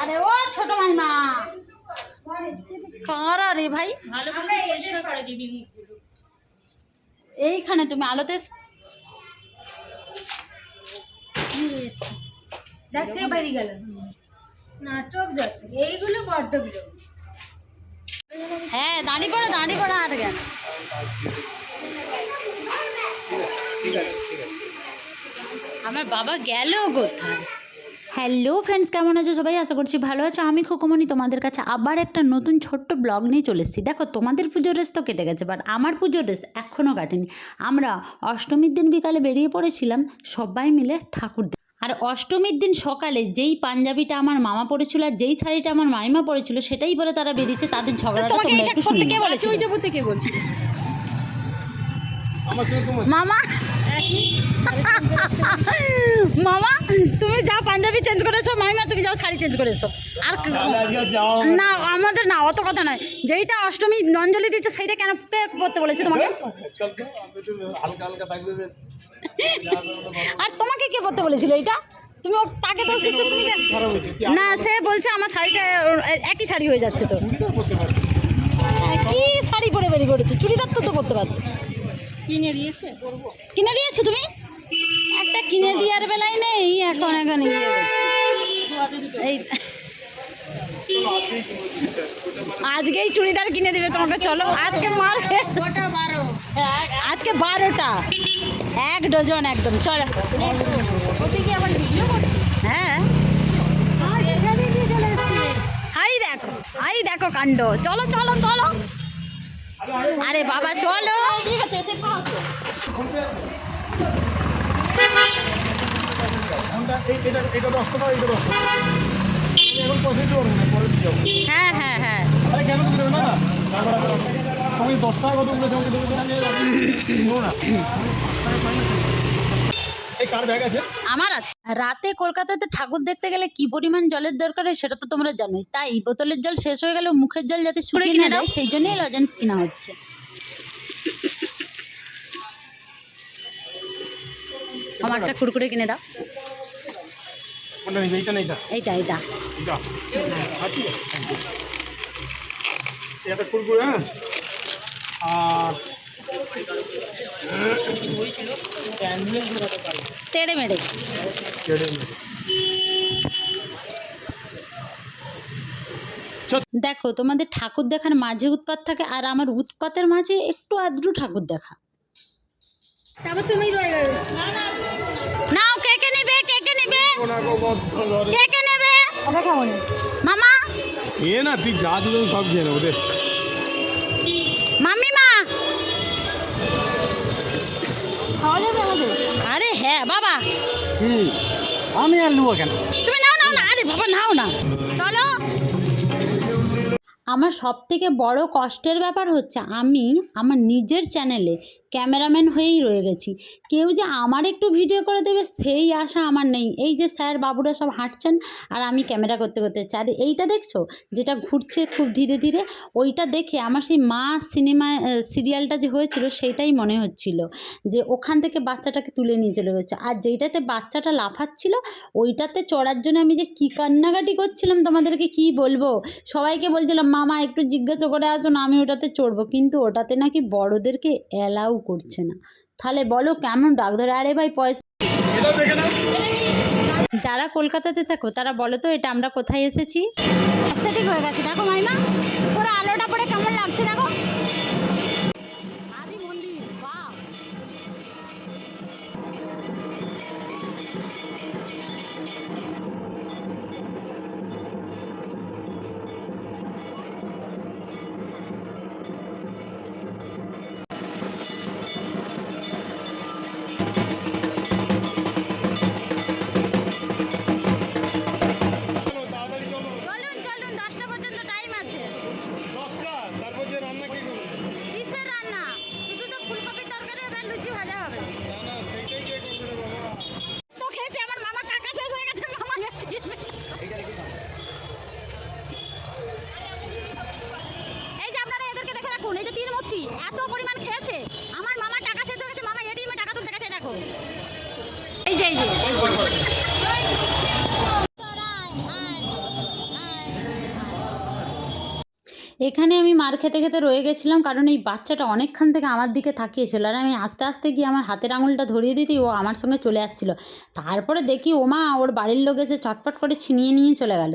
আরে ও ছোট মাইমা কার রে ভাই? এইখানে তুমি আলোতে যাচ্ছে বাইরে গেল। নাটক যাচ্ছে এইগুলো বড্ড বিরক্ত। হ্যাঁ দাঁড়িয়ে পড়ো দাঁড়িয়ে পড়ো আর কেন আমার বাবা গেল কোথায়? হ্যালো ফ্রেন্ডস কেমন আছো সবাই? আশা করছি ভালো আছো। আমি খোকমনি তোমাদের কাছে আবার একটা নতুন ছোট্ট ব্লগ নিয়ে চলে এসেছি। দেখো তোমাদের পুজোর রেস তো কেটে গেছে বাট আমার পুজোর রেস এখনও কাটেনি। আমরা অষ্টমীর দিন বিকালে বেরিয়ে পড়েছিলাম সবাই মিলে ঠাকুর আর অষ্টমীর দিন সকালে যেই পাঞ্জাবিটা আমার মামা পরেছিল আর যেই শাড়িটা আমার মাইমা পরেছিল সেটাই বলে তারা বেরিয়েছে তাদের ঝগড়াটা তোমরা একটু শুনে নাও। ওইটা বলতে কে বলছিল? মামা মামা। তুমি যাও পাঞ্জাবি চেঞ্জ করেছ মাইমা তুমি যাও শাড়ি চেঞ্জ করেছ আর না আমাদের না অত কথা নয়। যেইটা অষ্টমী অঞ্জলি দিচ্ছে সেইটা কেন করতে বলেছে তোমাকে? বেশ আর তোমাকে কে করতে বলেছিল এইটা? তুমি তাকে দোষ দিচ্ছ তুমি না সে বলছে আমার শাড়িটা একই শাড়ি হয়ে যাচ্ছে তো। কি শাড়ি পরে বেরিয়ে পড়েছো চুড়িদার তো তো করতে পারতো কিনে দিয়েছে? কিনে তুমি? একটা কিনে দেওয়ার বেলায় নেই, এখন এখন ইয়ে এই আজকেই চুড়িদার কিনে দিবে তোমাকে, চলো। আজকে মার্কেট। আজকে বারোটা। এক ডজন একদম, চলো। হ্যাঁ। হাই দেখো হাই দেখো কাণ্ড। চলো চলো চলো। আরে বাবা চলো। ঠিক আছে হ্যাঁ হ্যাঁ হ্যাঁ। দশ টাকা কত না শোনো না এই কার ব্যাগ আছে আমার আছে। রাতে কলকাতাতে ঠাকুর দেখতে গেলে কি পরিমাণ জলের দরকার হয় সেটা তো তোমরা জানোই। তাই বোতলের জল শেষ হয়ে গেলে মুখের জল যাতে শুকিয়ে না দেয় সেই জন্যই লজেন্স কিনা হচ্ছে। আমার একটা কুড়কুড়ে কিনে দাও। কোনটা এইটা এইটা এটা কুরকুরে হ্যাঁ? আর তেড়ে মেড়ে দেখো তোমাদের ঠাকুর দেখার মাঝে উৎপাত থাকে আর আমার উৎপাতের মাঝে একটু আদ্রু ঠাকুর দেখা। তারপর তুমি রয়ে গেলে। নাও কে কে নেবে কে কে নেবে? কে কে নেবে? ওটা কেমন মামা? এ না তুই যা দিলে সব খেয়ে নেব আরে হ্যাঁ বাবা। আমি আর নেব কেন? তুমি নাও নাও না আরে বাবা নাও না। চলো। আমার সব থেকে বড় কষ্টের ব্যাপার হচ্ছে আমি আমার নিজের চ্যানেলে ক্যামেরাম্যান হয়েই রয়ে গেছি। কেউ যে আমার একটু ভিডিও করে দেবে সেই আশা আমার নেই। এই যে স্যার বাবুরা সব হাঁটছেন আর আমি ক্যামেরা করতে করতে। আর এইটা দেখছ? যেটা ঘুরছে খুব ধীরে ধীরে, ওইটা দেখে আমার সেই মা সিনেমা সিরিয়ালটা যে হয়েছিল সেইটাই মনে হচ্ছিল যে ওখান থেকে বাচ্চাটাকে তুলে নিয়ে চলে গেছে। আর যেইটাতে বাচ্চাটা লাফাচ্ছিল, ওইটাতে চড়ার জন্য আমি যে কী কান্নাকাটি করছিলাম তোমাদেরকে কি বলব? সবাইকে বলছিলাম, মামা, একটু জিজ্ঞাসা করে আসো না, আমি ওটাতে চড়বো। কিন্তু ওটাতে নাকি বড়োদেরকে অ্যালাউ করছে না। তাহলে বলো কেমন ডাক ধরে আরে ভাই পয়সা যারা কলকাতাতে থাকো তারা বলো তো এটা আমরা কোথায় এসেছি? ঠিক হয়ে গেছে। দেখো মাইমা পুরো আলোটা পড়ে কেমন লাগছে দেখো। এখানে আমি মার খেতে খেতে রয়ে গেছিলাম, কারণ এই বাচ্চাটা অনেকক্ষণ থেকে আমার দিকে তাকিয়েছিল। আর আমি আস্তে আস্তে গিয়ে আমার হাতের আঙুলটা ধরিয়ে দিতেই ও আমার সঙ্গে চলে আসছিল। তারপরে দেখি ও মা, ওর বাড়ির লোক এসে চটপট করে ছিনিয়ে নিয়ে চলে গেল।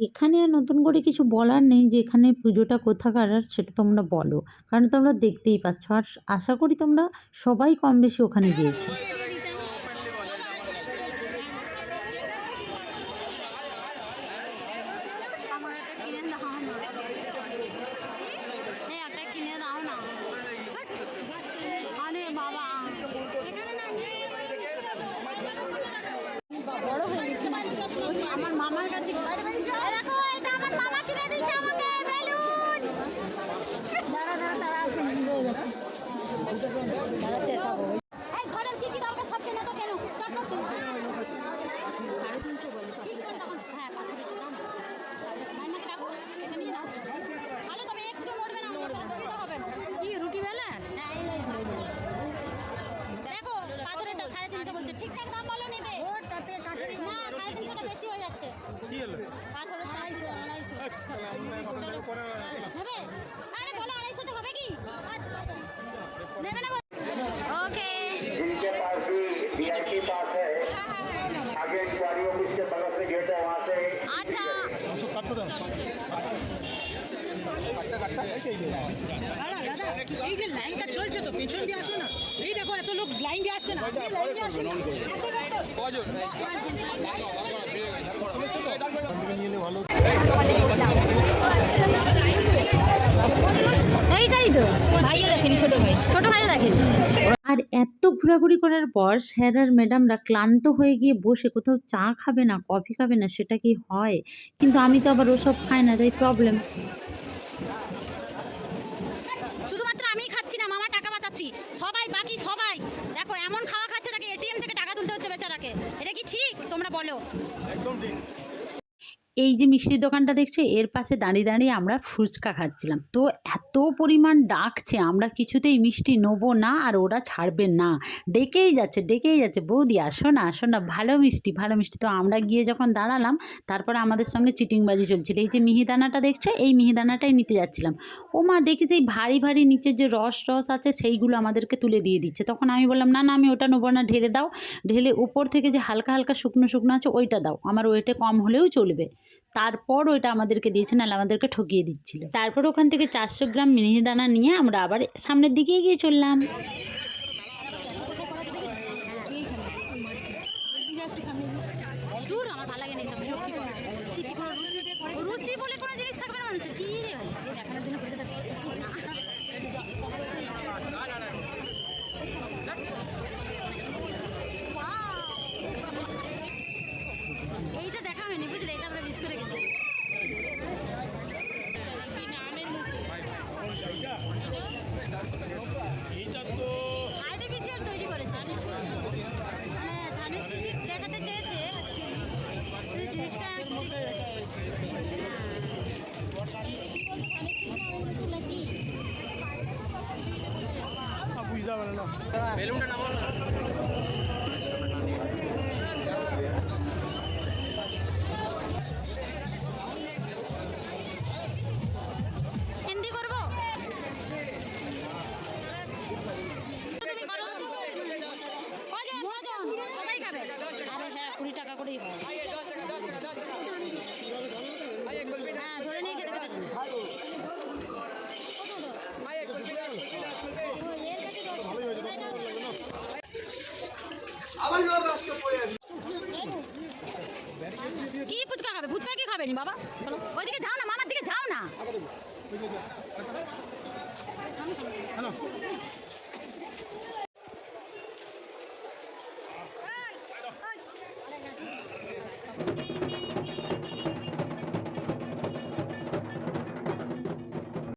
এখানে আর নতুন করে কিছু বলার নেই যে এখানে পুজোটা কোথাকার, আর সেটা তোমরা বলো। কারণ তোমরা দেখতেই পাচ্ছ, আর আশা করি তোমরা সবাই কম বেশি ওখানে গিয়েছো। আমার কাছে দেখো এটা আমার মামা কিনে দিয়েছে আমাকে বেলুন দাঁড়া দাঁড়া দাঁড়া আসে হয়ে গেছে দাঁড়া চেঁচাবো এই ঘরের কি কি দরকার সব কেন তো কেন চটপট কেন সাড়ে তিনশো বলি তখন হ্যাঁ পাথরের দাম মাইমাকে ডাকো এটা নিয়ে নাও ভালো তবে একটু নড়বে না আমার অসুবিধা হবে না কি রুটি বেলা হ্যাঁ এই লাই ধরে ধরে। দেখো পাথরেরটা সাড়ে তিনশো বলছে ঠিকঠাক দাম বলো নেবে তাতে কাঠের না সাড়ে তিনশোটা বেশি হয়ে যাচ্ছে কি হলো পাথরের চারশো আড়াইশো চলো পরে নেবে আরে বলো আড়াইশোতে হবে কি নেবে না ওকে जिनके पास भी वीआईपी पास है आगे इंक्वायरी ऑफिस के बगल আর এত ঘোরাঘুরি করার পর স্যার আর ম্যাডামরা ক্লান্ত হয়ে গিয়ে বসে কোথাও চা খাবে না, কফি খাবে না, সেটা কি হয়? কিন্তু আমি তো আবার ওসব খাই না, তাই প্রবলেম শুধুমাত্র আমিই খাচ্ছি না মামা টাকা বাঁচাচ্ছি সবাই বাকি সবাই দেখো এমন খাওয়া খাচ্ছে তাকে এটিএম থেকে টাকা তুলতে হচ্ছে বেচারাকে? এটা কি ঠিক? তোমরা বলো। একদম ঠিক। এই যে মিষ্টির দোকানটা দেখছ, এর পাশে দাঁড়িয়ে দাঁড়িয়ে আমরা ফুচকা খাচ্ছিলাম। তো এত পরিমাণ ডাকছে, আমরা কিছুতেই মিষ্টি নেব না আর ওরা ছাড়বে না। ডেকেই যাচ্ছে ডেকেই যাচ্ছে, বৌদি আসো না আসো না, ভালো মিষ্টি ভালো মিষ্টি। তো আমরা গিয়ে যখন দাঁড়ালাম, তারপরে আমাদের সঙ্গে চিটিংবাজি চলছিল। এই যে মিহিদানাটা দেখছ, এই মিহিদানাটাই নিতে যাচ্ছিলাম। ও মা, দেখি সেই ভারী ভারী নিচের যে রস রস আছে, সেইগুলো আমাদেরকে তুলে দিয়ে দিচ্ছে। তখন আমি বললাম, না না, আমি ওটা নেব না, ঢেলে দাও। ঢেলে উপর থেকে যে হালকা হালকা শুকনো শুকনো আছে, ওইটা দাও। আমার ওয়েটে কম হলেও চলবে। তারপর ওইটা আমাদেরকে দিয়েছে নাহলে আমাদেরকে ঠকিয়ে দিচ্ছিল। তারপর ওখান থেকে চারশো গ্রাম মিহিদানা নিয়ে আমরা আবার সামনের দিকেই গিয়ে চললাম। হয় ধরে নিয়ে কি ফুচকা খাবে? ফুচকা কি খাবে নি বাবা? চলো ওইদিকে যাও না মামার দিকে যাও না। হ্যালো।